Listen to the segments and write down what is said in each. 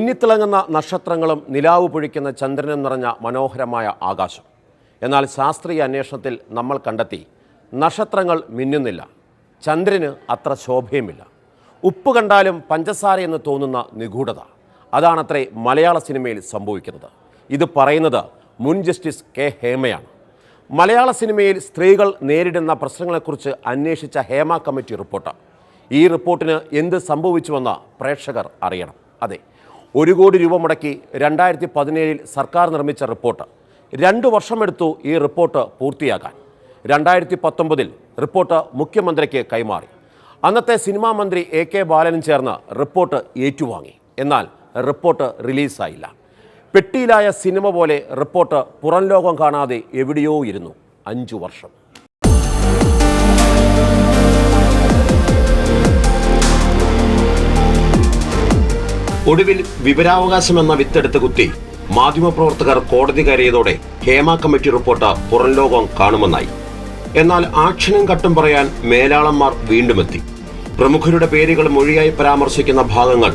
മിന്നിത്തിളങ്ങുന്ന നക്ഷത്രങ്ങളും നിലാവ് പൊഴിക്കുന്ന ചന്ദ്രനും നിറഞ്ഞ മനോഹരമായ ആകാശം. എന്നാൽ ശാസ്ത്രീയ അന്വേഷണത്തിൽ നമ്മൾ കണ്ടെത്തി നക്ഷത്രങ്ങൾ മിന്നുന്നില്ല. ചന്ദ്രന് അത്ര ശോഭയുമില്ല. ഉപ്പ് കണ്ടാലും പഞ്ചസാര എന്ന് തോന്നുന്ന നിഗൂഢത. അതാണത്രേ മലയാള സിനിമയിൽ സംഭവിക്കുന്നത്. ഇത് പറയുന്നത് മുൻ ജസ്റ്റിസ് കെ ഹേമയാണ്. മലയാള സിനിമയിൽ സ്ത്രീകൾ നേരിടുന്ന പ്രശ്നങ്ങളെക്കുറിച്ച് അന്വേഷിച്ച ഹേമ കമ്മിറ്റി റിപ്പോർട്ട്. ഈ റിപ്പോർട്ടിന് എന്ത് സംഭവിച്ചുവെന്ന് പ്രേക്ഷകർ അറിയണം. അതെ ഒരു കോടി രൂപ മുടക്കി രണ്ടായിരത്തി പതിനേഴിൽ സർക്കാർ നിർമ്മിച്ച റിപ്പോർട്ട്. രണ്ട് വർഷമെടുത്തു ഈ റിപ്പോർട്ട് പൂർത്തിയാക്കാൻ. രണ്ടായിരത്തി പത്തൊമ്പതിൽ റിപ്പോർട്ട് മുഖ്യമന്ത്രിക്ക് കൈമാറി. അന്നത്തെ സിനിമാ മന്ത്രി എ കെ ബാലനും ചേർന്ന് റിപ്പോർട്ട് ഏറ്റുവാങ്ങി. എന്നാൽ റിപ്പോർട്ട് റിലീസായില്ല. പെട്ടിയിലായ സിനിമ പോലെ റിപ്പോർട്ട് പുറം ലോകം കാണാതെ എവിടെയോ ഇരുന്നു. അഞ്ചു വർഷം. ഒടുവിൽ വിവരാവകാശം എന്ന വിത്തെടുത്ത് കുത്തി മാധ്യമപ്രവർത്തകർ കോടതി കയറിയതോടെ ഹേമ കമ്മിറ്റി റിപ്പോർട്ട് പുറം ലോകം കാണുമെന്നായി. എന്നാൽ ആക്ഷനും കട്ടും പറയാൻ മേലാളന്മാർ വീണ്ടുമെത്തി. പ്രമുഖരുടെ പേരുകൾ മൊഴിയായി പരാമർശിക്കുന്ന ഭാഗങ്ങൾ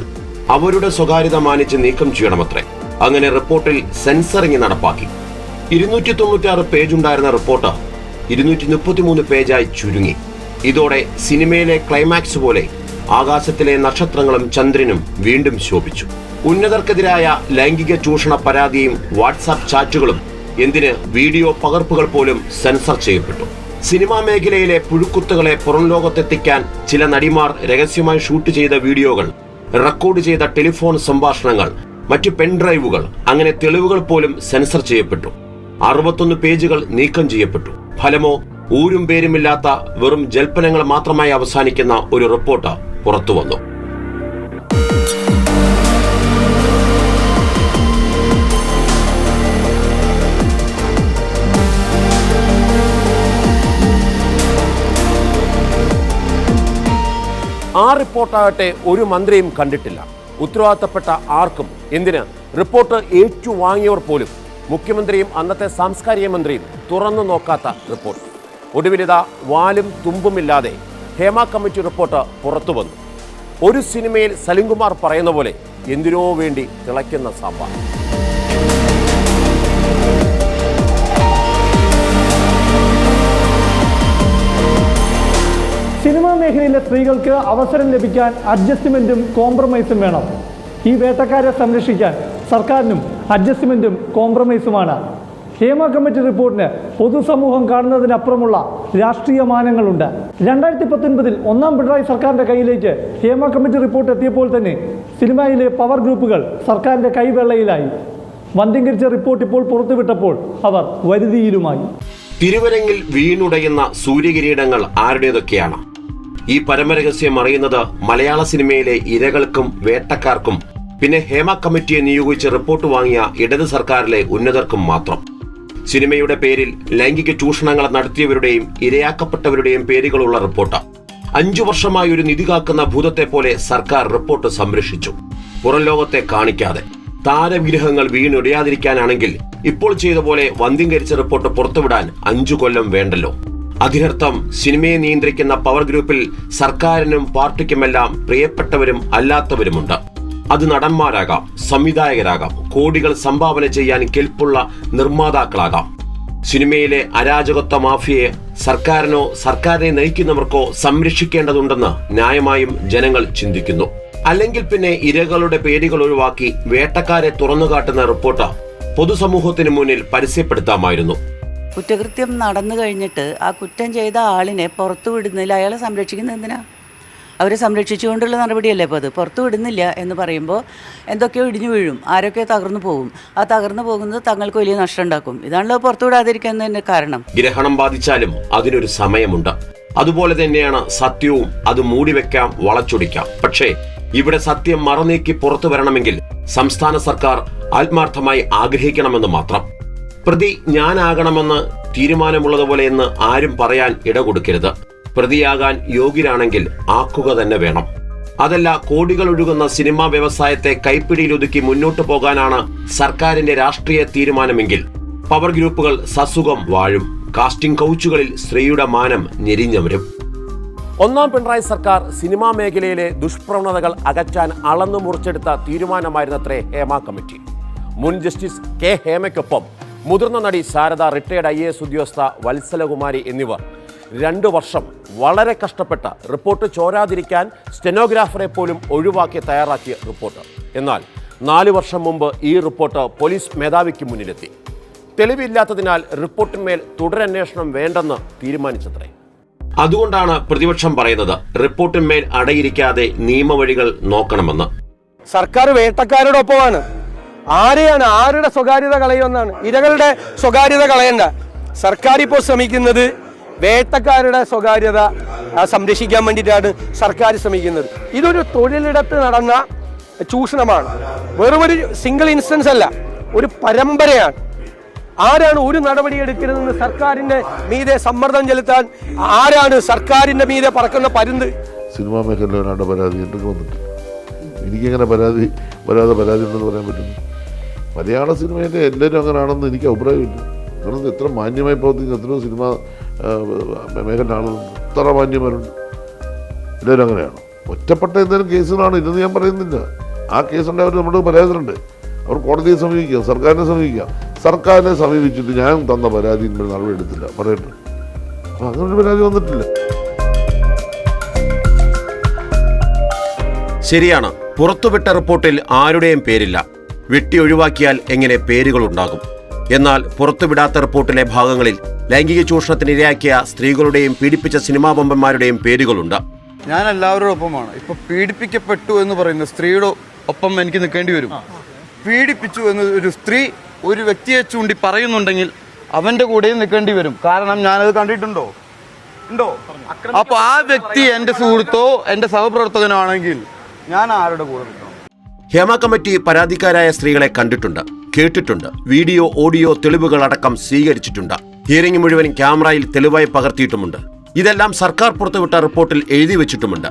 അവരുടെ സ്വകാര്യത മാനിച്ച് നീക്കം ചെയ്യണമത്രേ. അങ്ങനെ റിപ്പോർട്ടിൽ സെൻസറിങ് നടപ്പാക്കി. ഇരുന്നൂറ്റി തൊണ്ണൂറ്റാറ് പേജുണ്ടായിരുന്ന റിപ്പോർട്ട് ഇരുന്നൂറ്റി മുപ്പത്തിമൂന്ന് പേജായി ചുരുങ്ങി. ഇതോടെ സിനിമയിലെ ക്ലൈമാക്സ് പോലെ ആകാശത്തിലെ നക്ഷത്രങ്ങളും ചന്ദ്രനും വീണ്ടും ശോഭിച്ചു. ഉന്നതർക്കെതിരായ ലൈംഗിക ചൂഷണ പരാതിയും വാട്സാപ്പ് ചാറ്റുകളും എന്തിന് വീഡിയോ പകർപ്പുകൾ പോലും സെൻസർ ചെയ്യപ്പെട്ടു. സിനിമാ മേഖലയിലെ പുഴുക്കുത്തുകളെ പുറം ലോകത്തെത്തിക്കാൻ ചില നടിമാർ രഹസ്യമായി ഷൂട്ട് ചെയ്ത വീഡിയോകൾ റെക്കോർഡ് ചെയ്ത ടെലിഫോൺ സംഭാഷണങ്ങൾ മറ്റു പെൻഡ്രൈവുകൾ അങ്ങനെ തെളിവുകൾ പോലും സെൻസർ ചെയ്യപ്പെട്ടു. അറുപത്തൊന്ന് പേജുകൾ നീക്കം ചെയ്യപ്പെട്ടു. ഫലമോ ഊരും പേരുമില്ലാത്ത വെറും ജൽപ്പനങ്ങൾ മാത്രമായി അവസാനിക്കുന്ന ഒരു റിപ്പോർട്ട് പുറത്തു വന്നു. ആ റിപ്പോർട്ടാകട്ടെ ഒരു മന്ത്രിയും കണ്ടിട്ടില്ല. ഉത്തരവാദിത്തപ്പെട്ട ആർക്കും എന്തിന്? റിപ്പോർട്ട് ഏറ്റുവാങ്ങിയവർ പോലും. മുഖ്യമന്ത്രിയും അന്നത്തെ സാംസ്കാരിക മന്ത്രിയും തുറന്നു നോക്കാത്ത റിപ്പോർട്ട്. ഒടുവിലിതാ വാലും തുമ്പുമില്ലാതെ ഹേമ കമ്മിറ്റി റിപ്പോർട്ട് പുറത്തു വന്നു. ഒരു സിനിമയിൽ സലിംകുമാർ പറയുന്ന പോലെ എന്തിനോ വേണ്ടി തിളയ്ക്കുന്ന സാമ്പാർ. സിനിമാ മേഖലയിലെ സ്ത്രീകൾക്ക് അവസരം ലഭിക്കാൻ അഡ്ജസ്റ്റ്മെന്റും കോംപ്രമൈസും വേണം. ഈ വേട്ടക്കാരെ സംരക്ഷിക്കാൻ സർക്കാരിനും അഡ്ജസ്റ്റ്മെന്റും കോംപ്രമൈസുമാണ് ഹേമ കമ്മിറ്റി റിപ്പോർട്ടിന് പൊതുസമൂഹം കാണുന്നതിനപ്പുറമുള്ള രാഷ്ട്രീയ മാനങ്ങളുണ്ട്. രണ്ടായിരത്തി പത്തൊൻപതിൽ ഒന്നാം പിണറായി സർക്കാരിന്റെ കയ്യിലേക്ക് ഹേമ കമ്മിറ്റി റിപ്പോർട്ട് എത്തിയപ്പോൾ തന്നെ സിനിമയിലെ പവർ ഗ്രൂപ്പുകൾ സർക്കാരിന്റെ കൈവെള്ളയിലായി. വന്ധീകരിച്ച റിപ്പോർട്ട് ഇപ്പോൾ പുറത്തുവിട്ടപ്പോൾ അവർ വരുതിയിലുമായി. തിരുവരങ്ങിൽ വീണുടയുന്ന സൂര്യകിരീടങ്ങൾ ആരുടേതൊക്കെയാണ്? ഈ പരമരഹസ്യം അറിയുന്നത് മലയാള സിനിമയിലെ ഇരകൾക്കും വേട്ടക്കാർക്കും. പിന്നെ ഹേമ കമ്മിറ്റിയെ നിയോഗിച്ച് റിപ്പോർട്ട് വാങ്ങിയ ഇടത് സർക്കാരിലെ ഉന്നതർക്കും മാത്രം. സിനിമയുടെ പേരിൽ ലൈംഗിക ചൂഷണങ്ങൾ നടത്തിയവരുടെയും ഇരയാക്കപ്പെട്ടവരുടെയും പേരുകളുള്ള റിപ്പോർട്ട്. അഞ്ചു വർഷമായി ഒരു നിധി കാക്കുന്ന ഭൂതത്തെ പോലെ സർക്കാർ റിപ്പോർട്ട് സംരക്ഷിച്ചു. പുറം ലോകത്തെ കാണിക്കാതെ. താരവിഗ്രഹങ്ങൾ വീണുടയാതിരിക്കാനാണെങ്കിൽ ഇപ്പോൾ ചെയ്ത പോലെ വന്ധ്യംകരിച്ച റിപ്പോർട്ട് പുറത്തുവിടാൻ അഞ്ചു കൊല്ലം വേണ്ടല്ലോ. അതിനർത്ഥം സിനിമയെ നിയന്ത്രിക്കുന്ന പവർ ഗ്രൂപ്പിൽ സർക്കാരിനും പാർട്ടിക്കുമെല്ലാം പ്രിയപ്പെട്ടവരും അല്ലാത്തവരുമുണ്ട്. അത് നടന്മാരാകാം സംവിധായകരാകാം കോടികൾ സംഭാവന ചെയ്യാൻ കെൽപ്പുള്ള നിർമ്മാതാക്കളാകാം. സിനിമയിലെ അരാജകത്വ മാഫിയയെ സർക്കാരിനോ സർക്കാരിനെ നയിക്കുന്നവർക്കോ സംരക്ഷിക്കേണ്ടതുണ്ടെന്ന് ന്യായമായും ജനങ്ങൾ ചിന്തിക്കുന്നു. അല്ലെങ്കിൽ പിന്നെ ഇരകളുടെ പേരുകൾ ഒഴിവാക്കി വേട്ടക്കാരെ തുറന്നുകാട്ടുന്ന റിപ്പോർട്ട് പൊതുസമൂഹത്തിന് മുന്നിൽ പരസ്യപ്പെടുത്താമായിരുന്നു. കുറ്റകൃത്യം നടന്നു കഴിഞ്ഞിട്ട് ആ കുറ്റം ചെയ്ത ആളിനെ പുറത്തു വിടുന്നില്ല അയാളെ സംരക്ഷിക്കുന്നത് എന്തിനാ? അവരെ സംരക്ഷിച്ചുകൊണ്ടുള്ള നടപടിയല്ലേ ഇപ്പോൾ അത്? പുറത്തു വിടുന്നില്ല എന്ന് പറയുമ്പോൾ എന്തൊക്കെയോ ഇടിഞ്ഞു വീഴും. ആരൊക്കെയോ തകർന്നു പോകും? ആ തകർന്നു പോകുന്നത് തങ്ങൾക്ക് വലിയ നഷ്ടം ഉണ്ടാക്കും. ഇതാണല്ലോ പുറത്തു വിടാതിരിക്കുന്നതിന്റെ കാരണം. ഗ്രഹണം ബാധിച്ചാലും അതിനൊരു സമയമുണ്ട്. അതുപോലെ തന്നെയാണ് സത്യവും അത് മൂടിവെക്കാം വളച്ചൊടിക്കാം. പക്ഷേ ഇവിടെ സത്യം മറനീക്കി പുറത്തു വരണമെങ്കിൽ സംസ്ഥാന സർക്കാർ ആത്മാർത്ഥമായി ആഗ്രഹിക്കണമെന്ന് മാത്രം. പ്രതി ഞാനാകണമെന്ന് തീരുമാനമുള്ളതുപോലെ എന്ന് ആരും പറയാൻ ഇട കൊടുക്കരുത് പ്രതിയാകാൻ യോഗ്യരാണെങ്കിൽ ആക്കുക തന്നെ വേണം. അതല്ല കോടികൾ ഒഴുകുന്ന സിനിമാ വ്യവസായത്തെ കൈപ്പിടിയിലൊതുക്കി മുന്നോട്ടു പോകാനാണ് സർക്കാരിന്റെ രാഷ്ട്രീയ തീരുമാനമെങ്കിൽ പവർ ഗ്രൂപ്പുകൾ സസുഖം വാഴും. കാസ്റ്റിംഗ് കൗച്ചുകളിൽ സ്ത്രീയുടെ മാനം ഞെരിഞ്ഞവരും ഒന്നാം പിണറായി സർക്കാർ സിനിമാ മേഖലയിലെ ദുഷ്പ്രവണതകൾ അകറ്റാൻ അളന്നു മുറിച്ചെടുത്ത തീരുമാനമായിരുന്നത്രേ ഹേമ കമ്മിറ്റി. മുൻ ജസ്റ്റിസ് കെ ഹേമയ്ക്കൊപ്പം മുതിർന്ന നടി ശാരദ റിട്ടയർഡ് ഐ എസ് ഉദ്യോഗസ്ഥ വത്സലകുമാരി എന്നിവർ രണ്ടു വർഷം വളരെ കഷ്ടപ്പെട്ട റിപ്പോർട്ട് ചോരാതിരിക്കാൻ സ്റ്റെനോഗ്രാഫറെ പോലും ഒഴിവാക്കി തയ്യാറാക്കിയ റിപ്പോർട്ട്. എന്നാൽ നാല് വർഷം മുമ്പ് ഈ റിപ്പോർട്ട് പോലീസ് മേധാവിക്ക് മുന്നിലെത്തി. തെളിവില്ലാത്തതിനാൽ റിപ്പോർട്ടിന്മേൽ തുടരന്വേഷണം വേണ്ടെന്ന് തീരുമാനിച്ചത്രേ. അതുകൊണ്ടാണ് പ്രതിപക്ഷം പറയുന്നത് റിപ്പോർട്ടിന്മേൽ അടയിരിക്കാതെ നിയമവഴികൾ നോക്കണമെന്ന്. സർക്കാർ വേട്ടക്കാരോടൊപ്പമാണ്. ആരെയാണ് ആരുടെ സ്വകാര്യത കളയുമെന്നാണ്. ഇരകളുടെ സ്വകാര്യത കളയണ്ട. സർക്കാർ ഇപ്പോൾ ശ്രമിക്കുന്നത് വേട്ടക്കാരുടെ സ്വകാര്യത സംരക്ഷിക്കാൻ വേണ്ടിയിട്ടാണ് സർക്കാർ ശ്രമിക്കുന്നത്. ഇതൊരു തൊഴിലിടത്ത് നടന്ന ചൂഷണമാണ്. വെറുമൊരു സിംഗിൾ ഇൻസ്റ്റൻസ് അല്ല ഒരു പരമ്പരയാണ്. ആരാണ് ഒരു നടപടി എടുക്കരുതെന്ന് സർക്കാരിന്റെ മീതെ സമ്മർദ്ദം ചെലുത്താൻ ആരാണ് സർക്കാരിന്റെ മീതെ പറക്കുന്ന പരുന്ത്? സിനിമാ മേഖലയിൽ ഒരാളുടെ പരാതി എനിക്ക് വന്നിട്ടില്ല എനിക്കെങ്ങനെ പരാതി വരാതെ പരാതി ഉണ്ടെന്ന് പറയാൻ പറ്റുന്നു മലയാള സിനിമയിലെ എല്ലാവരും അങ്ങനെയാണെന്ന് എനിക്ക് അഭിപ്രായമില്ല. കാരണം എത്ര മാന്യമായി പ്രവർത്തിക്കുന്ന എത്രയോ സിനിമ മേഖല ആളുകളുണ്ട് എത്ര മാന്യന്മാരുണ്ട് എല്ലാവരും അങ്ങനെയാണ്. ഒറ്റപ്പെട്ട എന്തെങ്കിലും കേസുകളാണ് ഇതെന്ന് ഞാൻ പറയുന്നില്ല. ആ കേസുണ്ട് അവർ നമ്മുടെ പരാതിയിലുണ്ട്. അവർ കോടതിയെ സമീപിക്കുക സർക്കാരിനെ സമീപിക്കുക. സർക്കാരിനെ സമീപിച്ചിട്ട് ഞാൻ തന്ന പരാതി ഇന്നലെ നടപടി എടുത്തില്ല. പറയട്ടെ. അപ്പം അങ്ങനെ ഒരു പരാതി വന്നിട്ടില്ല. ശരിയാണ്. പുറത്തുവിട്ട റിപ്പോർട്ടിൽ ആരുടെയും പേരില്ല. വെട്ടി ഒഴിവാക്കിയാൽ എങ്ങനെ പേരുകൾ ഉണ്ടാകും എന്നാൽ പുറത്തുവിടാത്ത റിപ്പോർട്ടിലെ ഭാഗങ്ങളിൽ ലൈംഗിക ചൂഷണത്തിന് ഇരയാക്കിയ സ്ത്രീകളുടെയും പീഡിപ്പിച്ച സിനിമാ ബമ്പന്മാരുടെയും പേരുകളുണ്ട്. ഞാൻ എല്ലാവരുടെ ഒപ്പമാണ് ഇപ്പൊ പീഡിപ്പിക്കപ്പെട്ടു എന്ന് പറയുന്ന സ്ത്രീയുടെ ഒപ്പം എനിക്ക് നിൽക്കേണ്ടി വരും. പീഡിപ്പിച്ചു എന്ന് ഒരു സ്ത്രീ ഒരു വ്യക്തിയെ ചൂണ്ടി പറയുന്നുണ്ടെങ്കിൽ അവന്റെ കൂടെയും നിൽക്കേണ്ടി വരും. കാരണം ഞാനത് കണ്ടിട്ടുണ്ടോ? ഉണ്ടോ? അപ്പൊ ആ വ്യക്തി എന്റെ സുഹൃത്തോ എന്റെ സഹപ്രവർത്തകനോ ആണെങ്കിൽ ഞാൻ ആരുടെ കൂടെ നിൽക്കണം ഹേമ കമ്മിറ്റി പരാതിക്കാരായ സ്ത്രീകളെ കണ്ടിട്ടുണ്ട് കേട്ടിട്ടുണ്ട്. വീഡിയോ ഓഡിയോ തെളിവുകൾ അടക്കം സ്വീകരിച്ചിട്ടുണ്ട്. ഹിയറിംഗ് മുഴുവൻ ക്യാമറയിൽ തെളിവായി പകർത്തിയിട്ടുമുണ്ട്. ഇതെല്ലാം സർക്കാർ പുറത്തുവിട്ട റിപ്പോർട്ടിൽ എഴുതി വച്ചിട്ടുമുണ്ട്.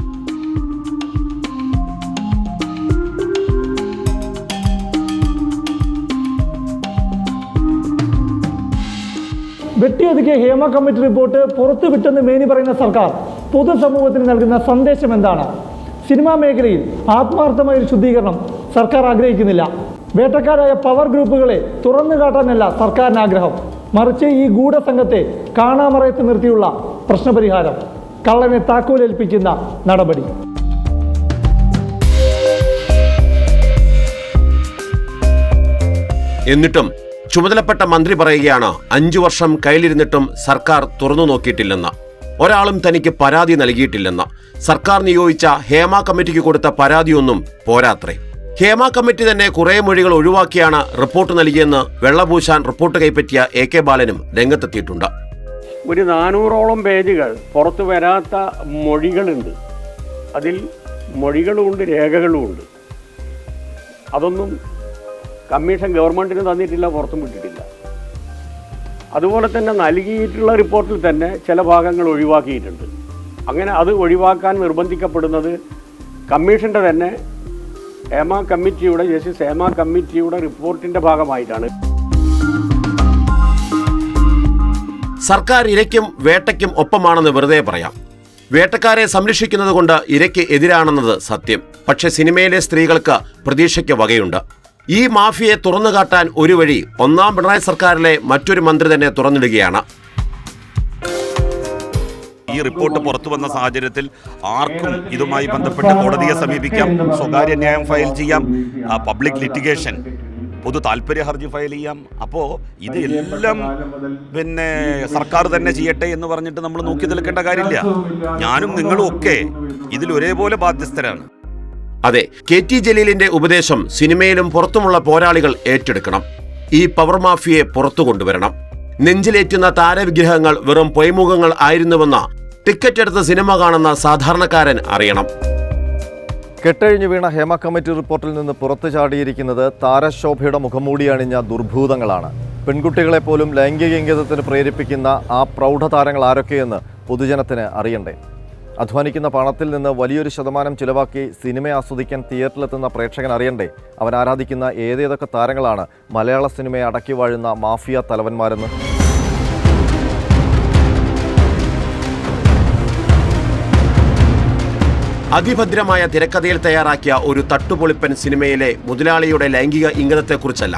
വെട്ടിയൊതുക്കിയ ഹേമ കമ്മിറ്റി റിപ്പോർട്ട് പുറത്തുവിട്ടെന്ന് മേനി പറയുന്ന സർക്കാർ പൊതുസമൂഹത്തിന് നൽകുന്ന സന്ദേശം എന്താണ്? സിനിമാ മേഖലയിൽ ആത്മാർത്ഥമായ ഒരു ശുദ്ധീകരണം സർക്കാർ ആഗ്രഹിക്കുന്നില്ല. വേട്ടക്കാരായ പവർ ഗ്രൂപ്പുകളെ തുറന്നു കാട്ടാനല്ല സർക്കാരിന് ആഗ്രഹം മറിച്ച് ഈ ഗൂഢസംഘത്തെ കാണാമറയത്ത് നിർത്തിയുള്ള പ്രശ്നപരിഹാരം കള്ളനെ താക്കോലേൽപ്പിക്കുന്ന നടപടി. എന്നിട്ടും ചുമതലപ്പെട്ട മന്ത്രി പറയുകയാണ് അഞ്ചു വർഷം കയ്യിലിരുന്നിട്ടും സർക്കാർ തുറന്നു നോക്കിയിട്ടില്ലെന്ന്. ഒരാളും തനിക്ക് പരാതി നൽകിയിട്ടില്ലെന്ന്. സർക്കാർ നിയോഗിച്ച ഹേമ കമ്മിറ്റിക്ക് കൊടുത്ത പരാതിയൊന്നും പോരാത്രേ. ഹേമ കമ്മിറ്റി തന്നെ കുറേ മൊഴികൾ ഒഴിവാക്കിയാണ് റിപ്പോർട്ട് നൽകിയെന്ന് വെള്ളപൂശാൻ റിപ്പോർട്ട് കൈപ്പറ്റിയ എ കെ ബാലനും രംഗത്തെത്തിയിട്ടുണ്ട്. ഒരു നാനൂറോളം പേജുകൾ പുറത്തു വരാത്ത മൊഴികളുണ്ട്. അതിൽ മൊഴികളുമുണ്ട് രേഖകളുമുണ്ട്. അതൊന്നും കമ്മീഷൻ ഗവൺമെന്റിന് തന്നിട്ടില്ല പുറത്തും വിട്ടിട്ടില്ല. അതുപോലെ തന്നെ നൽകിയിട്ടുള്ള റിപ്പോർട്ടിൽ തന്നെ ചില ഭാഗങ്ങൾ ഒഴിവാക്കിയിട്ടുണ്ട്. അങ്ങനെ അത് ഒഴിവാക്കാൻ നിർബന്ധിക്കപ്പെടുന്നത് കമ്മീഷന്റെ തന്നെ ഹേമ കമ്മിറ്റിയുടെ ജസ്റ്റിസ് ഹേമ കമ്മിറ്റിയുടെ റിപ്പോർട്ടിന്റെ ഭാഗമായിട്ടാണ്. സർക്കാർ ഇരയ്ക്കും വേട്ടയ്ക്കും ഒപ്പമാണെന്ന് വെറുതെ പറയാം. വേട്ടക്കാരെ സംരക്ഷിക്കുന്നത് കൊണ്ട് ഇരയ്ക്ക് എതിരാണെന്നത് സത്യം. പക്ഷെ സിനിമയിലെ സ്ത്രീകൾക്ക് പ്രതീക്ഷയ്ക്ക് വകയുണ്ട്. ഈ മാഫിയെ തുറന്നു കാട്ടാൻ ഒരു വഴി ഒന്നാം പിണറായി സർക്കാരിലെ മറ്റൊരു മന്ത്രി തന്നെ തുറന്നിടുകയാണ്. ഈ റിപ്പോർട്ട് പുറത്തു വന്ന സാഹചര്യത്തിൽ ആർക്കും ഇതുമായി ബന്ധപ്പെട്ട് കോടതിയെ സമീപിക്കാം സ്വകാര്യ ന്യായം ഫയൽ ചെയ്യാം പബ്ലിക് ലിറ്റിഗേഷൻ പൊതു താല്പര്യ ഹർജി ഫയൽ ചെയ്യാം. അപ്പോൾ ഇത് എല്ലാം പിന്നെ സർക്കാർ തന്നെ ചെയ്യട്ടെ എന്ന് പറഞ്ഞിട്ട് നമ്മൾ നോക്കി നിൽക്കേണ്ട കാര്യമില്ല. ഞാനും നിങ്ങളും ഒക്കെ ഇതിൽ ഒരേപോലെ ബാധ്യസ്ഥരാണ്. അതെ കെ ടി ജലീലിന്റെ ഉപദേശം സിനിമയിലും പുറത്തുമുള്ള പോരാളികൾ ഏറ്റെടുക്കണം. ഈ പവർ മാഫിയെ പുറത്തു കൊണ്ടുവരണം. നെഞ്ചിലേറ്റുന്ന താരവിഗ്രഹങ്ങൾ വെറും പൊയ്മുഖങ്ങൾ ആയിരുന്നുവെന്ന ടിക്കറ്റ് എടുത്ത് സിനിമ കാണുന്ന സാധാരണക്കാരൻ അറിയണം. കെട്ടഴിഞ്ഞു വീണ ഹേമ കമ്മിറ്റി റിപ്പോർട്ടിൽ നിന്ന് പുറത്തു ചാടിയിരിക്കുന്നത് താരശോഭയുടെ മുഖംമൂടി അണിഞ്ഞ ദുർഭൂതങ്ങളാണ്. പെൺകുട്ടികളെ പോലും ലൈംഗിക ഇംഗിതത്തിന് പ്രേരിപ്പിക്കുന്ന ആ പ്രൗഢതാരങ്ങൾ ആരൊക്കെയെന്ന് പൊതുജനത്തിന് അറിയണ്ടേ? അധ്വാനിക്കുന്ന പണത്തിൽ നിന്ന് വലിയൊരു ശതമാനം ചിലവാക്കി സിനിമ ആസ്വദിക്കാൻ തിയേറ്ററിലെത്തുന്ന പ്രേക്ഷകൻ അറിയണ്ടേ? അവൻ ആരാധിക്കുന്ന ഏതേതൊക്കെ താരങ്ങളാണ് മലയാള സിനിമയെ അടക്കി വാഴുന്ന മാഫിയ തലവന്മാരെന്ന്? അതിഭദ്രമായ തിരക്കഥയിൽ തയ്യാറാക്കിയ ഒരു തട്ടുപൊളിപ്പൻ സിനിമയിലെ മുതലാളിയുടെ ലൈംഗിക ഇംഗിതത്തെക്കുറിച്ചല്ല.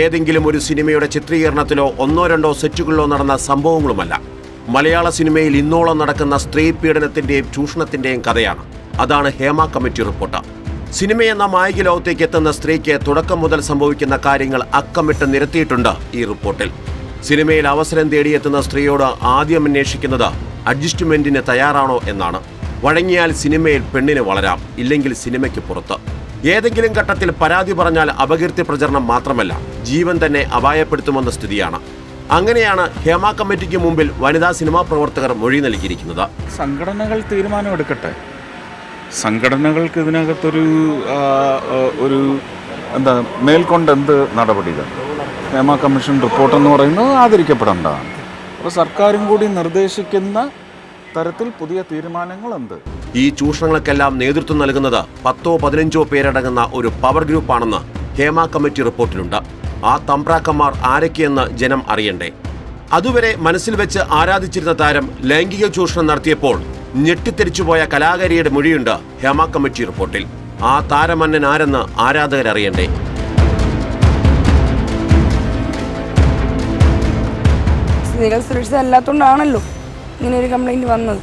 ഏതെങ്കിലും ഒരു സിനിമയുടെ ചിത്രീകരണത്തിലോ ഒന്നോ രണ്ടോ സെറ്റുകളിലോ നടന്ന സംഭവങ്ങളുമല്ല. മലയാള സിനിമയിൽ ഇന്നോളം നടക്കുന്ന സ്ത്രീ പീഡനത്തിന്റെയും ചൂഷണത്തിന്റെയും കഥയാണ്. അതാണ് ഹേമ കമ്മിറ്റി റിപ്പോർട്ട്. സിനിമയെന്ന മായിക ലോകത്തേക്ക് എത്തുന്ന സ്ത്രീക്ക് തുടക്കം മുതൽ സംഭവിക്കുന്ന കാര്യങ്ങൾ അക്കമിട്ട് നിരത്തിയിട്ടുണ്ട് ഈ റിപ്പോർട്ടിൽ. സിനിമയിൽ അവസരം തേടിയെത്തുന്ന സ്ത്രീയോട് ആദ്യം അന്വേഷിക്കുന്നത് അഡ്ജസ്റ്റ്മെന്റിന് തയ്യാറാണോ എന്നാണ്. വഴങ്ങിയാൽ സിനിമയിൽ പെണ്ണിന് വളരാം ഇല്ലെങ്കിൽ സിനിമയ്ക്ക് പുറത്ത്. ഏതെങ്കിലും ഘട്ടത്തിൽ പരാതി പറഞ്ഞാൽ അപകീർത്തി പ്രചരണം മാത്രമല്ല ജീവൻ തന്നെ അപായപ്പെടുത്തുമെന്ന സ്ഥിതിയാണ്. അങ്ങനെയാണ് ഹേമ കമ്മിറ്റിക്ക് മുമ്പിൽ വനിതാ സിനിമാ പ്രവർത്തകർ മൊഴി നൽകിയിരിക്കുന്നത്. സംഘടനകൾ തീരുമാനമെടുക്കട്ടെ സംഘടനകൾക്ക് ഇതിനകത്തൊരു ഒരു എന്താ മേൽക്കൊണ്ട് എന്ത് നടപടികൾ? ഹേമ കമ്മീഷൻ റിപ്പോർട്ട് എന്ന് പറയുന്നത് ആദരിക്കപ്പെടേണ്ടതാണ്. അപ്പോൾ സർക്കാരും കൂടി നിർദ്ദേശിക്കുന്ന തരത്തിൽ പുതിയ തീരുമാനങ്ങൾ എന്ത് ഈ ചൂഷണങ്ങൾക്കെല്ലാം നേതൃത്വം നൽകുന്നത് പത്തോ പതിനഞ്ചോ പേരടങ്ങുന്ന ഒരു പവർ ഗ്രൂപ്പാണെന്ന് ഹേമ കമ്മിറ്റി റിപ്പോർട്ടിലുണ്ട്. ആ തമ്പ്രാക്കന്മാർ ആരൊക്കെയെന്ന് ജനം അറിയണ്ടേ? അതുവരെ മനസ്സിൽ വെച്ച് ആരാധിച്ചിരുന്ന താരം ലൈംഗിക ചൂഷണം നടത്തിയപ്പോൾ ഞെട്ടിത്തെരിച്ചുപോയ കലാകാരിയുടെ മൊഴിയുണ്ട് ഹേമ കമ്മിറ്റി റിപ്പോർട്ടിൽ. ആ താരമന്നൻ ആരെന്ന് ആരാധകരറിയണ്ടേ സ്ത്രീകൾ സുരക്ഷിതമല്ലാത്തതുകൊണ്ടാണല്ലോ ഇങ്ങനെ ഒരു കംപ്ലൈന്റ് വന്നത്.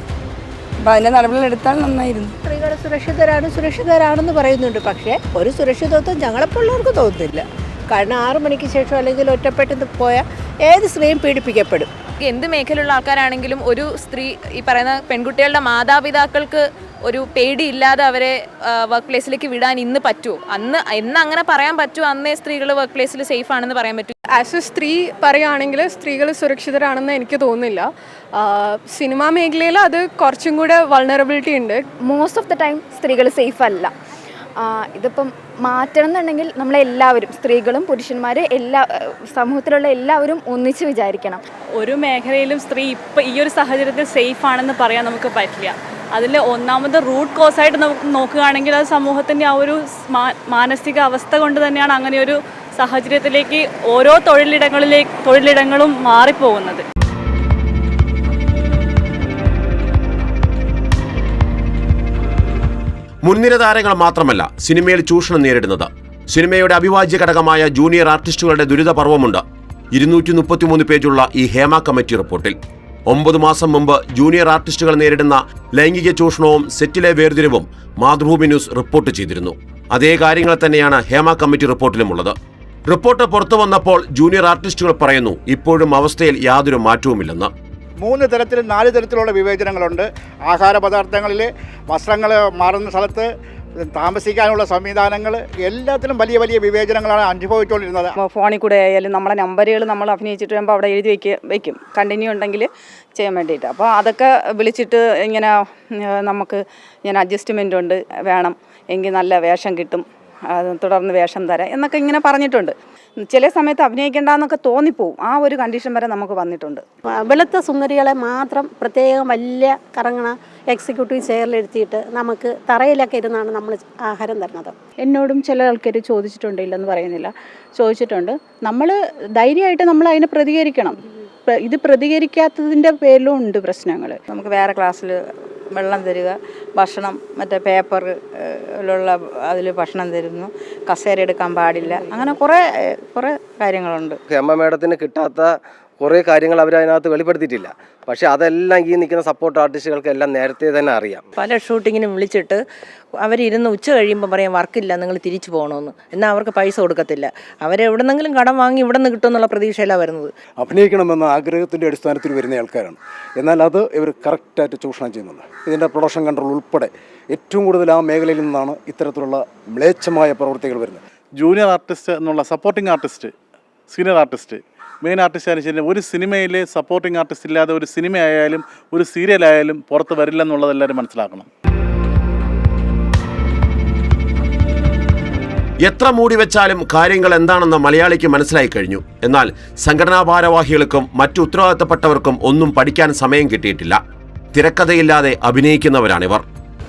അപ്പോൾ അതിന്റെ നടപടികൾ എടുത്താൽ നന്നായിരുന്നു. സ്ത്രീകൾ സുരക്ഷിതരാണ് സുരക്ഷിതരാണെന്ന് പറയുന്നുണ്ട്. പക്ഷേ ഒരു സുരക്ഷിതത്വം ഞങ്ങളെപ്പോലുള്ളവർക്ക് തോന്നുന്നില്ല. കാരണം ആറു മണിക്ക് ശേഷം അല്ലെങ്കിൽ ഒറ്റപ്പെട്ടെന്ന് പോയാൽ ഏത് സ്ത്രീയും പീഡിപ്പിക്കപ്പെടും. എന്ത് മേഖലയുള്ള ആൾക്കാരാണെങ്കിലും ഒരു സ്ത്രീ ഈ പറയുന്ന പെൺകുട്ടികളുടെ മാതാപിതാക്കൾക്ക് ഒരു പേടിയില്ലാതെ അവരെ വർക്ക് പ്ലേസിലേക്ക് വിടാൻ ഇന്ന് പറ്റുമോ? അന്ന് എന്ന് അങ്ങനെ പറയാൻ പറ്റുമോ? അന്നേ സ്ത്രീകൾ വർക്ക് പ്ലേസിൽ സേഫ് ആണെന്ന് പറയാൻ പറ്റും? ആസ് എ സ്ത്രീ പറയുകയാണെങ്കിൽ സ്ത്രീകൾ സുരക്ഷിതരാണെന്ന് എനിക്ക് തോന്നുന്നില്ല. സിനിമാ മേഖലയിൽ അത് കുറച്ചും കൂടെ വൾണറബിലിറ്റി ഉണ്ട്. മോസ്റ്റ് ഓഫ് ദ ടൈം സ്ത്രീകൾ സേഫ് അല്ല. ഇതിപ്പം മാറ്റണം എന്നുണ്ടെങ്കിൽ നമ്മളെല്ലാവരും സ്ത്രീകളും പുരുഷന്മാരും എല്ലാ സമൂഹത്തിലുള്ള എല്ലാവരും ഒന്നിച്ച് വിചാരിക്കണം. ഒരു മേഖലയിലും സ്ത്രീ ഇപ്പം ഈ ഒരു സാഹചര്യത്തിൽ സേഫ് ആണെന്ന് പറയാൻ നമുക്ക് പറ്റില്ല. അതിൽ ഒന്നാമത് റൂട്ട് കോസായിട്ട് നമുക്ക് നോക്കുകയാണെങ്കിൽ അത് സമൂഹത്തിന്റെ ആ ഒരു മാനസിക അവസ്ഥ കൊണ്ട് തന്നെയാണ് അങ്ങനെ ഒരു സാഹചര്യത്തിലേക്ക് ഓരോ തൊഴിലിടങ്ങളിലേക്ക് തൊഴിലിടങ്ങളും മാറിപ്പോകുന്നത്. മുൻനിര താരങ്ങൾ മാത്രമല്ല സിനിമയിൽ ചൂഷണം നേരിടുന്നത്. സിനിമയുടെ അവിഭാജ്യ ഘടകമായ ജൂനിയർ ആർട്ടിസ്റ്റുകളുടെ ദുരിതപർവമുണ്ട്. ഇരുന്നൂറ്റി മുപ്പത്തിമൂന്ന് പേജുള്ള ഈ ഹേമ കമ്മിറ്റി റിപ്പോർട്ടിൽ. ഒമ്പത് മാസം മുമ്പ് ജൂനിയർ ആർട്ടിസ്റ്റുകൾ നേരിടുന്ന ലൈംഗിക ചൂഷണവും സെറ്റിലെ വേർതിരിവും മാതൃഭൂമി ന്യൂസ് റിപ്പോർട്ട് ചെയ്തിരുന്നു. അതേ കാര്യങ്ങൾ തന്നെയാണ് ഹേമ കമ്മിറ്റി റിപ്പോർട്ടിലുമുള്ളത് റിപ്പോർട്ട് പുറത്തു വന്നപ്പോൾ ജൂനിയർ ആർട്ടിസ്റ്റുകൾ പറയുന്നു ഇപ്പോഴും അവസ്ഥയിൽ യാതൊരു മാറ്റവുമില്ലെന്ന്. മൂന്ന് തരത്തിലും നാല് തരത്തിലുള്ള വിവേചനങ്ങളുണ്ട്. ആഹാര പദാർത്ഥങ്ങളിൽ വസ്ത്രങ്ങൾ മാറുന്ന സ്ഥലത്ത് താമസിക്കാനുള്ള സംവിധാനങ്ങൾ എല്ലാത്തിലും വലിയ വലിയ വിവേചനങ്ങളാണ് അനുഭവിച്ചുകൊണ്ടിരുന്നത്. ഫോണിൽ കൂടെ ആയാലും നമ്മളെ നമ്പറുകൾ നമ്മൾ അഭിനയിച്ചിട്ട് വരുമ്പോൾ അവിടെ എഴുതി വയ്ക്കുക വയ്ക്കും കണ്ടിന്യൂ ഉണ്ടെങ്കിൽ ചെയ്യാൻ വേണ്ടിയിട്ട്. അപ്പോൾ അതൊക്കെ വിളിച്ചിട്ട് ഇങ്ങനെ നമുക്ക് ഇങ്ങനെ അഡ്ജസ്റ്റ്മെന്റ് ഉണ്ട്. വേണം. എങ്കിൽ നല്ല വേഷം കിട്ടും. തുടർന്ന് വേഷം തരാം എന്നൊക്കെ ഇങ്ങനെ പറഞ്ഞിട്ടുണ്ട്. ചില സമയത്ത് അഭിനയിക്കേണ്ടെന്നൊക്കെ തോന്നിപ്പോവും. ആ ഒരു കണ്ടീഷൻ വരെ നമുക്ക് വന്നിട്ടുണ്ട്. വെളുത്ത സുന്ദരികളെ മാത്രം പ്രത്യേകം വലിയ കറങ്ങണ എക്സിക്യൂട്ടീവ് ചെയറിലിരുത്തിയിട്ട് നമുക്ക് തറയിലൊക്കെ ഇരുന്നാണ് നമ്മൾ ആഹാരം തരുന്നത്. എന്നോടും ചില ആൾക്കാർ ചോദിച്ചിട്ടുണ്ട് ഇല്ലെന്ന് പറയുന്നില്ല. ചോദിച്ചിട്ടുണ്ട്. നമ്മൾ ധൈര്യമായിട്ട് നമ്മൾ അതിനെ പ്രതികരിക്കണം. ഇത് പ്രതികരിക്കാത്തതിന്റെ പേരിലും ഉണ്ട് പ്രശ്നങ്ങൾ നമുക്ക് വേറെ ക്ലാസ്സിൽ വെള്ളം തരിക ഭക്ഷണം മറ്റേ പേപ്പറിലുള്ള അതിൽ ഭക്ഷണം തരുന്നു. കസേര എടുക്കാൻ പാടില്ല. അങ്ങനെ കുറേ കുറേ കാര്യങ്ങളുണ്ട്. അമ്മ മേഡത്തിന് കിട്ടാത്ത കുറേ കാര്യങ്ങൾ അവർ അതിനകത്ത് വെളിപ്പെടുത്തിയിട്ടില്ല. പക്ഷേ അതെല്ലാം ഈ നിൽക്കുന്ന സപ്പോർട്ട് ആർട്ടിസ്റ്റുകൾക്ക് എല്ലാം നേരത്തെ തന്നെ അറിയാം. പല ഷൂട്ടിങ്ങിനും വിളിച്ചിട്ട് അവരിരുന്ന് ഉച്ച കഴിയുമ്പോൾ പറയാം വർക്കില്ല നിങ്ങൾ തിരിച്ചു പോകണമെന്ന് എന്നാൽ അവർക്ക് പൈസ കൊടുക്കത്തില്ല. അവരെവിടെന്നെങ്കിലും കടം വാങ്ങി ഇവിടെ നിന്ന് കിട്ടുമെന്നുള്ള പ്രതീക്ഷയിലാണ് വരുന്നത്. അഭിനയിക്കണമെന്ന ആഗ്രഹത്തിന്റെ അടിസ്ഥാനത്തിൽ വരുന്ന ആൾക്കാരാണ്. എന്നാൽ അത് ഇവർ കറക്റ്റായിട്ട് ചൂഷണം ചെയ്യുന്നുണ്ട്. ഇതിന്റെ പ്രൊഡക്ഷൻ കൺട്രോൾ ഉൾപ്പെടെ ഏറ്റവും കൂടുതൽ ആ മേഖലയിൽ നിന്നാണ് ഇത്തരത്തിലുള്ള മ്ലേച്ഛമായ പ്രവൃത്തികൾ വരുന്നത്. ജൂനിയർ ആർട്ടിസ്റ്റ് എന്നുള്ള supporting artist senior artist main artist ആയാലും ശരി ഒരു സിനിമയിലെ സപ്പോർട്ടിംഗ് ആർട്ടിസ്റ്റ് ഇല്ലാതെ ഒരു സിനിമ ആയാലും ഒരു സീരിയലായാലും പുറത്ത് വരില്ല എന്നുള്ളത് എല്ലാവരും മനസ്സിലാക്കണം. എത്ര മൂടി വെച്ചാലും കാര്യങ്ങൾ എന്താണെന്ന് മലയാളിക്ക് മനസ്സിലായി കഴിഞ്ഞു. എന്നാൽ സംഘടനാ ഭാരവാഹികൾക്കും മറ്റു ഉത്തരവാദിത്തപ്പെട്ടവർക്കും ഒന്നും പഠിക്കാൻ സമയം കിട്ടിയിട്ടില്ല. തിരക്കഥയില്ലാതെ അഭിനയിക്കുന്നവരാണിവർ.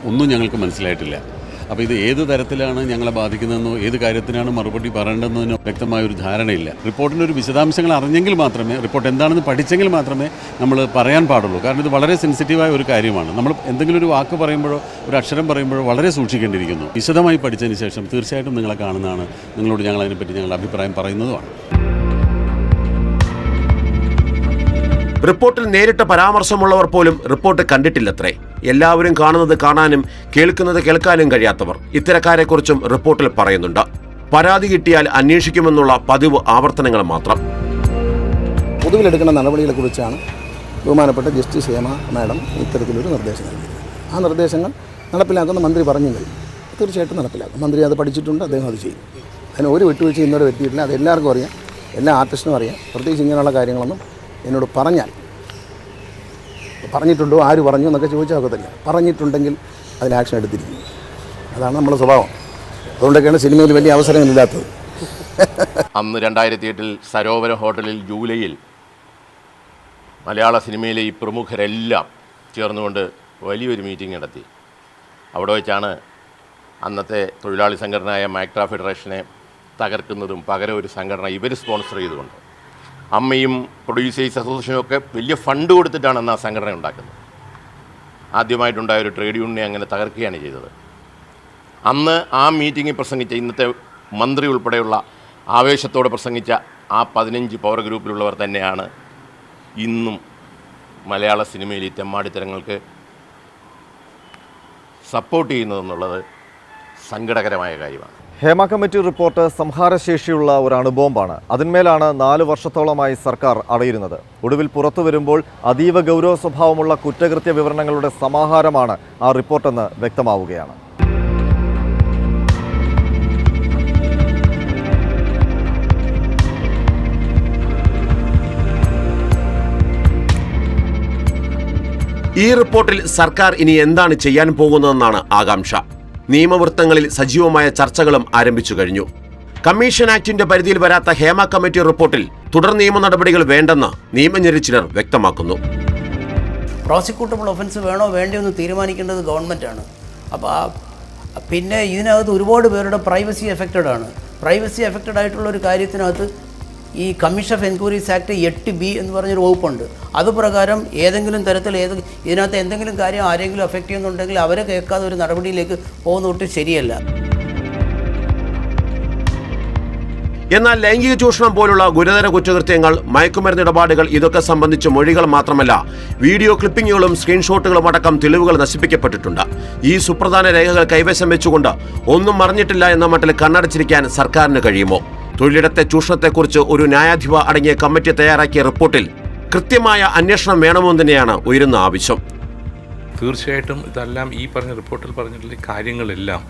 ഒന്നും ഞങ്ങൾക്ക് മനസ്സിലായിട്ടില്ല. അപ്പോൾ ഇത് ഏത് തരത്തിലാണ് ഞങ്ങളെ ബാധിക്കുന്നതെന്നോ ഏത് കാര്യത്തിനാണ് മറുപടി പറയേണ്ടതെന്നോ വ്യക്തമായ ഒരു ധാരണയില്ല. റിപ്പോർട്ടിന്റെ ഒരു വിശദാംശങ്ങൾ അറിഞ്ഞെങ്കിൽ മാത്രമേ റിപ്പോർട്ട് എന്താണെന്ന് പഠിച്ചെങ്കിൽ മാത്രമേ നമ്മൾ പറയാൻ പാടുള്ളൂ. കാരണം ഇത് വളരെ സെൻസിറ്റീവായ ഒരു കാര്യമാണ്. നമ്മൾ എന്തെങ്കിലും ഒരു വാക്ക് പറയുമ്പോഴോ ഒരു അക്ഷരം പറയുമ്പോഴോ വളരെ സൂക്ഷിക്കേണ്ടിയിരിക്കുന്നു. വിശദമായി പഠിച്ചതിന് ശേഷം തീർച്ചയായിട്ടും നിങ്ങളെ കാണുന്നതാണ്. നിങ്ങളോട് ഞങ്ങൾ അതിനെപ്പറ്റി ഞങ്ങളുടെ അഭിപ്രായം പറയുന്നതുമാണ്. റിപ്പോർട്ടിൽ നേരിട്ട് പരാമർശമുള്ളവർ പോലും റിപ്പോർട്ട് കണ്ടിട്ടില്ലത്രേ. എല്ലാവരും കാണുന്നത് കാണാനും കേൾക്കുന്നത് കേൾക്കാനും കഴിയാത്തവർ ഇത്തരക്കാരെക്കുറിച്ചും റിപ്പോർട്ടിൽ പറയുന്നുണ്ട്. പരാതി കിട്ടിയാൽ അന്വേഷിക്കുമെന്നുള്ള പതിവ് ആവർത്തനങ്ങൾ മാത്രം. പൊതുവിലെടുക്കുന്ന നടപടികളെക്കുറിച്ചാണ് ബഹുമാനപ്പെട്ട ജസ്റ്റിസ് ഹേമ മാഡം ഇത്തരത്തിലൊരു നിർദ്ദേശം നൽകിയത്. ആ നിർദ്ദേശങ്ങൾ നടപ്പിലാക്കുന്ന മന്ത്രി പറഞ്ഞു കഴിഞ്ഞു തീർച്ചയായിട്ടും നടപ്പിലാക്കും. മന്ത്രി അത് പഠിച്ചിട്ടുണ്ട് അദ്ദേഹം അത് ചെയ്യും. അതിന് ഒരു വിട്ടുവീഴ്ച ഇന്നോട് എത്തിയിട്ടില്ല അത് എല്ലാവർക്കും അറിയാം. എല്ലാ ആർട്ടിസ്റ്റിനും അറിയാം. പ്രത്യേകിച്ച് ഇങ്ങനെയുള്ള കാര്യങ്ങളൊന്നും എന്നോട് പറഞ്ഞാൽ പറഞ്ഞിട്ടുണ്ടോ ആര് പറഞ്ഞു എന്നൊക്കെ ചോദിച്ചാൽ ഒക്കത്തില്ല പറഞ്ഞിട്ടുണ്ടെങ്കിൽ അതിൽ ആക്ഷൻ എടുത്തിരിക്കും. അതാണ് നമ്മുടെ സ്വഭാവം. അതുകൊണ്ടൊക്കെയാണ് സിനിമയിൽ വലിയ അവസരങ്ങളില്ലാത്തത്. അന്ന് രണ്ടായിരത്തി എട്ടിൽ സരോവര ഹോട്ടലിൽ ജൂലൈയിൽ മലയാള സിനിമയിലെ ഈ പ്രമുഖരെല്ലാം ചേർന്നുകൊണ്ട് വലിയൊരു മീറ്റിംഗ് നടത്തി. അവിടെ വെച്ചാണ് അന്നത്തെ തൊഴിലാളി സംഘടനയായ മൈക്രാ ഫെഡറേഷനെ തകർക്കുന്നതും പകരം ഒരു സംഘടന ഇവർ സ്പോൺസർ ചെയ്തുകൊണ്ട് അമ്മയും പ്രൊഡ്യൂസേഴ്സ് അസോസിയേഷനും ഒക്കെ വലിയ ഫണ്ട് കൊടുത്തിട്ടാണ് ആ സംഘടന ഉണ്ടാക്കുന്നത്. ആദ്യമായിട്ടുണ്ടായ ഒരു ട്രേഡ് യൂണിയനെ അങ്ങനെ തകർക്കുകയാണ് ചെയ്തത്. അന്ന് ആ മീറ്റിങ്ങിൽ പ്രസംഗിച്ച ഇന്നത്തെ മന്ത്രി ഉൾപ്പെടെയുള്ള ആവേശത്തോടെ പ്രസംഗിച്ച ആ പതിനഞ്ച് പവർ ഗ്രൂപ്പിലുള്ളവർ തന്നെയാണ് ഇന്നും മലയാള സിനിമയിൽ ഈ തെമ്മാടിത്തരങ്ങൾക്ക് സപ്പോർട്ട് ചെയ്യുന്നതെന്നുള്ളത് സങ്കടകരമായ കാര്യമാണ്. ഹേമ കമ്മിറ്റി റിപ്പോർട്ട് സംഹാരശേഷിയുള്ള ഒരു അണുബോംബാണ് അതിന്മേലാണ് നാല് വർഷത്തോളമായി സർക്കാർ അടയിരുന്നത്. ഒടുവിൽ പുറത്തു വരുമ്പോൾ അതീവ ഗൗരവ സ്വഭാവമുള്ള കുറ്റകൃത്യ വിവരണങ്ങളുടെ സമാഹാരമാണ് ആ റിപ്പോർട്ടെന്ന് വ്യക്തമാവുകയാണ്. ഈ റിപ്പോർട്ടിൽ സർക്കാർ ഇനി എന്താണ് ചെയ്യാൻ പോകുന്നതെന്നാണ് ആകാംക്ഷ. നിയമവൃത്തങ്ങളിൽ സജീവമായ ചർച്ചകളും ആരംഭിച്ചു കഴിഞ്ഞു. കമ്മീഷൻ ആക്ടിന്റെ പരിധിയിൽ വരാത്ത ഹേമ കമ്മിറ്റി റിപ്പോർട്ടിൽ തുടർ നിയമ നടപടികൾ വേണ്ടെന്ന് നിയമനിരീക്ഷകർ വ്യക്തമാക്കുന്നു. പ്രോസിക്യൂട്ടബിൾ ഒഫൻസ് വേണോ വേണ്ടയോ എന്ന് തീരുമാനിക്കേണ്ടത് ഗവൺമെന്റാണ് അപ്പോൾ ആ പിന്നെ ഇതിനകത്ത് ഒരുപാട് പേരുടെ പ്രൈവസി എഫക്റ്റഡ് ആണ് പ്രൈവസി എഫക്റ്റഡ് ആയിട്ടുള്ള ഒരു കാര്യത്തിനകത്ത് ഈ കമ്മീഷൻ ഓഫ് എൻക്വയറീസ് ആക്ട് എട്ട് ബി എന്ന് പറഞ്ഞൊരു വകുപ്പുണ്ട്. അത് പ്രകാരം ഏതെങ്കിലും തരത്തിൽ ഏത് ഇതിനകത്ത് എന്തെങ്കിലും കാര്യം ആരെങ്കിലും എഫക്റ്റ് ചെയ്യുന്നുണ്ടെങ്കിൽ അവരെ കേൾക്കാതെ ഒരു നടപടിയിലേക്ക് പോകുന്ന ശരിയല്ല. എന്നാൽ ലൈംഗിക ചൂഷണം പോലുള്ള ഗുരുതര കുറ്റകൃത്യങ്ങൾ മയക്കുമരുന്ന് ഇടപാടുകൾ ഇതൊക്കെ സംബന്ധിച്ച് മൊഴികൾ മാത്രമല്ല വീഡിയോ ക്ലിപ്പിംഗുകളും സ്ക്രീൻഷോട്ടുകളും അടക്കം തെളിവുകൾ നശിപ്പിക്കപ്പെട്ടിട്ടുണ്ട്. ഈ സുപ്രധാന രേഖകൾ കൈവശം വെച്ചുകൊണ്ട് ഒന്നും മറിഞ്ഞിട്ടില്ല എന്ന മട്ടിൽ കണ്ണടച്ചിരിക്കാൻ സർക്കാരിന് കഴിയുമോ? തൊഴിലിടത്തെ ചൂഷണത്തെക്കുറിച്ച് ഒരു ന്യായാധിപ അടങ്ങിയ കമ്മിറ്റി തയ്യാറാക്കിയ റിപ്പോർട്ടിൽ കൃത്യമായ അന്വേഷണം വേണമെന്ന് തന്നെയാണ് ഉയരുന്ന ആവശ്യം തീർച്ചയായിട്ടും ഇതെല്ലാം ഈ പറഞ്ഞ റിപ്പോർട്ടിൽ പറഞ്ഞിട്ടുള്ള കാര്യങ്ങളെല്ലാം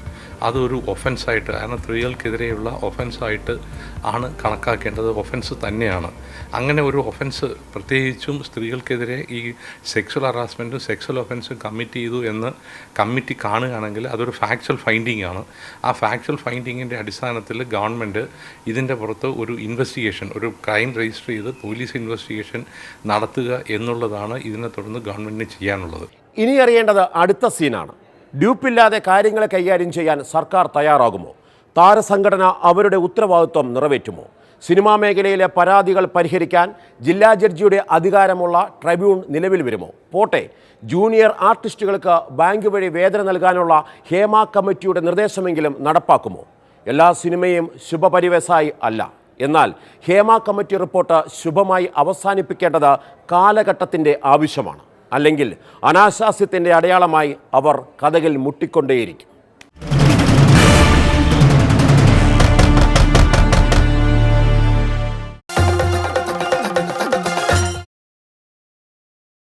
അതൊരു ഒഫൻസായിട്ട് കാരണം സ്ത്രീകൾക്കെതിരെയുള്ള ഒഫൻസായിട്ട് ആണ് കണക്കാക്കേണ്ടത്. ഒഫൻസ് തന്നെയാണ്. അങ്ങനെ ഒരു ഒഫൻസ് പ്രത്യേകിച്ചും സ്ത്രീകൾക്കെതിരെ ഈ സെക്സ്വൽ ഹറാസ്മെന്റും സെക്സ്വൽ ഒഫൻസും കമ്മിറ്റ് ചെയ്തു എന്ന് കമ്മിറ്റി കാണുകയാണെങ്കിൽ അതൊരു ഫാക്ച്വൽ ഫൈൻഡിംഗ് ആണ്. ആ ഫാക്ച്വൽ ഫൈൻഡിങ്ങിന്റെ അടിസ്ഥാനത്തിൽ ഗവൺമെന്റ് ഇതിന്റെ പുറത്ത് ഒരു ഇൻവെസ്റ്റിഗേഷൻ ഒരു ക്രൈം രജിസ്റ്റർ ചെയ്ത് പോലീസ് ഇൻവെസ്റ്റിഗേഷൻ നടത്തുക എന്നുള്ളതാണ് ഇതിനെ തുടർന്ന് ഗവൺമെന്റിന് ചെയ്യാനുള്ളത്. ഇനി അറിയേണ്ടത് അടുത്ത സീനാണ്. ഡ്യൂപ്പില്ലാതെ കാര്യങ്ങളെ കൈകാര്യം ചെയ്യാൻ സർക്കാർ തയ്യാറാകുമോ? താരസംഘടന അവരുടെ ഉത്തരവാദിത്വം നിറവേറ്റുമോ? സിനിമാ മേഖലയിലെ പരാതികൾ പരിഹരിക്കാൻ ജില്ലാ ജഡ്ജിയുടെ അധികാരമുള്ള ട്രൈബ്യൂൺ നിലവിൽ വരുമോ? പോട്ടെ ജൂനിയർ ആർട്ടിസ്റ്റുകൾക്ക് ബാങ്ക് വഴി വേതനം നൽകാനുള്ള ഹേമ കമ്മിറ്റിയുടെ നിർദ്ദേശമെങ്കിലും നടപ്പാക്കുമോ? എല്ലാ സിനിമയും ശുഭപരിവേശായി അല്ല. എന്നാൽ ഹേമ കമ്മിറ്റി റിപ്പോർട്ട് ശുഭമായി അവസാനിപ്പിക്കേണ്ടത് കാലഘട്ടത്തിന്റെ ആവശ്യമാണ്. അല്ലെങ്കിൽ അനാശാസ്യത്തിന്റെ അടയാളമായി അവർ കഥകിൽ മുട്ടിക്കൊണ്ടേയിരിക്കും.